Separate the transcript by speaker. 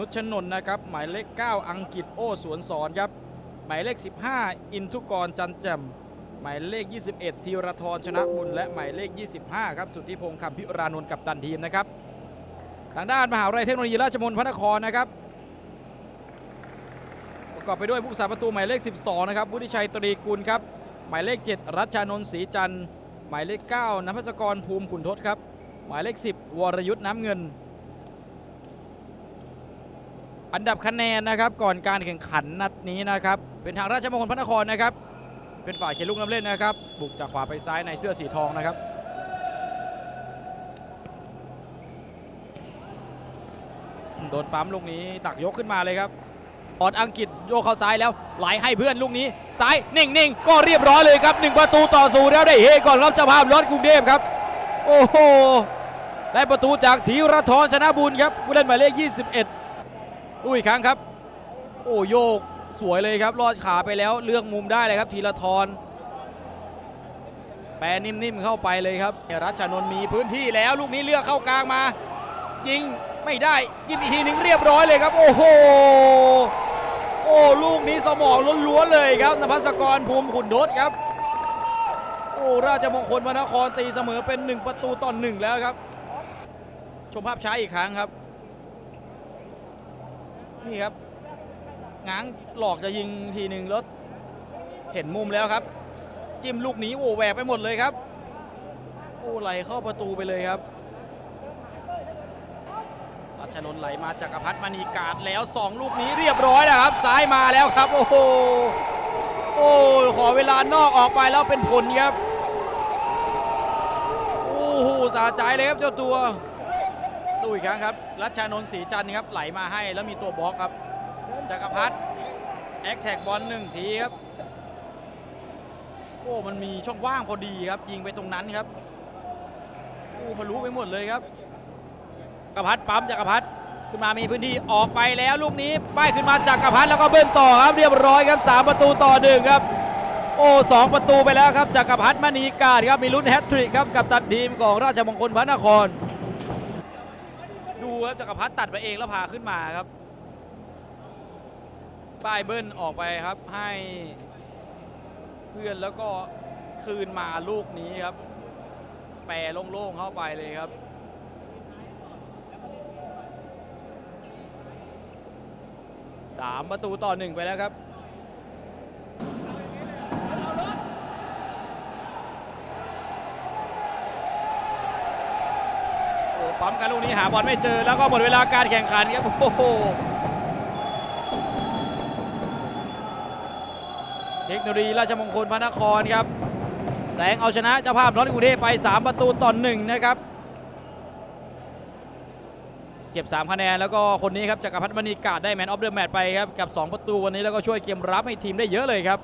Speaker 1: นุชนน์นะครับ หมายเลข 9 อังกฤษโอ้สวนสอนครับ หมายเลข 15 อินทุกรจันแจ่มหมายเลข 21 ธีรทรชนะบุญและหมายเลข 25 ครับ สุทธิพงษ์คำพิรานนท์กับตันทีมนะครับ ทางด้านมหาวิทยาลัยเทคโนโลยีราชมงคลพระนครนะครับ ประกอบไปด้วยผู้สาประตูหมายเลข 12 นะครับวุฒิชัยตรีกุลครับ หมายเลข 7 รัชชานนท์ศรีจันทร์หมายเลข 9นภัสกรภูมิขุนทศครับ หมายเลข 10 วรยุทธ์น้ำเงิน อันดับคะแนนนะครับก่อนการแข่งขันนัดนี้นะครับ เป็นทางราชมงคลพระนครนะครับ เป็นฝ่ายเขียนลูกน้ำเล่นนะครับ บุกจากขวาไปซ้ายในเสื้อสีทองนะครับ โดนปั๊มลูกนี้ตักยกขึ้นมาเลยครับออดอังกฤษโยกเข้าซ้ายแล้วไหลให้เพื่อนลูกนี้ ซ้ายนิ่งๆ ก็เรียบร้อยเลยครับ1ประตูต่อศูนย์แล้วได้เฮก่อนรับเจ้าภาพรถกรุงเทพครับ โอ้โหได้ประตูจากธีรทรชนะบุญครับผู้เล่นหมายเลข 21 ตู้อีกครั้งครับ โอ้โยกสวยเลยครับ ลอดขาไปแล้วเลือกมุมได้เลยครับธีรทรแปรนิ่มๆเข้าไปเลยครับรัชนนท์มีพื้นที่แล้วลูกนี้เลือกเข้ากลางมา ยิงไม่ได้ยิงอีกทีหนึ่งเรียบร้อยเลยครับ โอ้โหโอ้ลูกนี้สมองล้วนๆเลยครับนภัสกรภูมิขุนทศครับโอ้ราชมงคลพระนครตีเสมอเป็น 1 ประตูต่อหนึ่งแล้วครับ ชมภาพช้าอีกครั้งครับ นี่ครับง้างหลอกจะยิงทีหนึ่งแล้วเห็นมุมแล้วครับ จิ้มลูกนี้โอ้แหวกไปหมดเลยครับโอ้ไหลเข้าประตูไปเลยครับรัชนนไหลมาจักรพัฒมณีการดแล้ว2ลูกนี้เรียบร้อยแล้วครับ ซ้ายมาแล้วครับ โอ้โหโอ้ขอเวลานอกออกไปแล้วเป็นผลครับโอ้โหสาใจเลยครับเจ้าตัว ดูอีกครั้งครับ รัชชานนท์ศรีจันทร์ครับไหลมาให้แล้วมีตัวบล็อกครับ จักรพัฒน์แอคแท็กบอลหนึ่งทีครับ โอ้ มันมีช่องว่างพอดีครับ ยิงไปตรงนั้นครับ โอ้ทะลุไปหมดเลยครับจักรพัฒน์ปั๊มจักรพัฒน์ขึ้นมามีพื้นที่ออกไปแล้วลูกนี้ป้ายขึ้นมาจักรพัฒน์แล้วก็เบิ้ลต่อครับเรียบร้อยครับสามประตูต่อหนึ่งครับ โอ้สองประตูไปแล้วครับจักรพัฒน์มณีการครับมีลุ้นแฮตทริกครับกับตัดทีมของราชมงคลพระนคร ดูครับจักรพัฒน์ตัดไปเองแล้วพาขึ้นมาครับ ป้ายเบิ้ลออกไปครับให้เพื่อนแล้วก็คืนมาลูกนี้ครับ แปรโล่งๆเข้าไปเลยครับสามประตูต่อหนึ่งไปแล้วครับ ปั๊มกันลูกนี้หาบอลไม่เจอแล้วก็หมดเวลาการแข่งขันครับโอ้โหเทคโนโลยีราชมงคลพระนครครับ แสงเอาชนะเจ้าภาพรถกรุงเทพไป 3 ประตูต่อหนึ่งนะครับ เก็บ 3 คะแนนแล้วก็คนนี้ครับจักรพัฒน์มณีกาดได้แมนออฟเดอะแมตช์ไปครับ กับ 2 ประตูวันนี้แล้วก็ช่วยเกมรับให้ทีมได้เยอะเลยครับ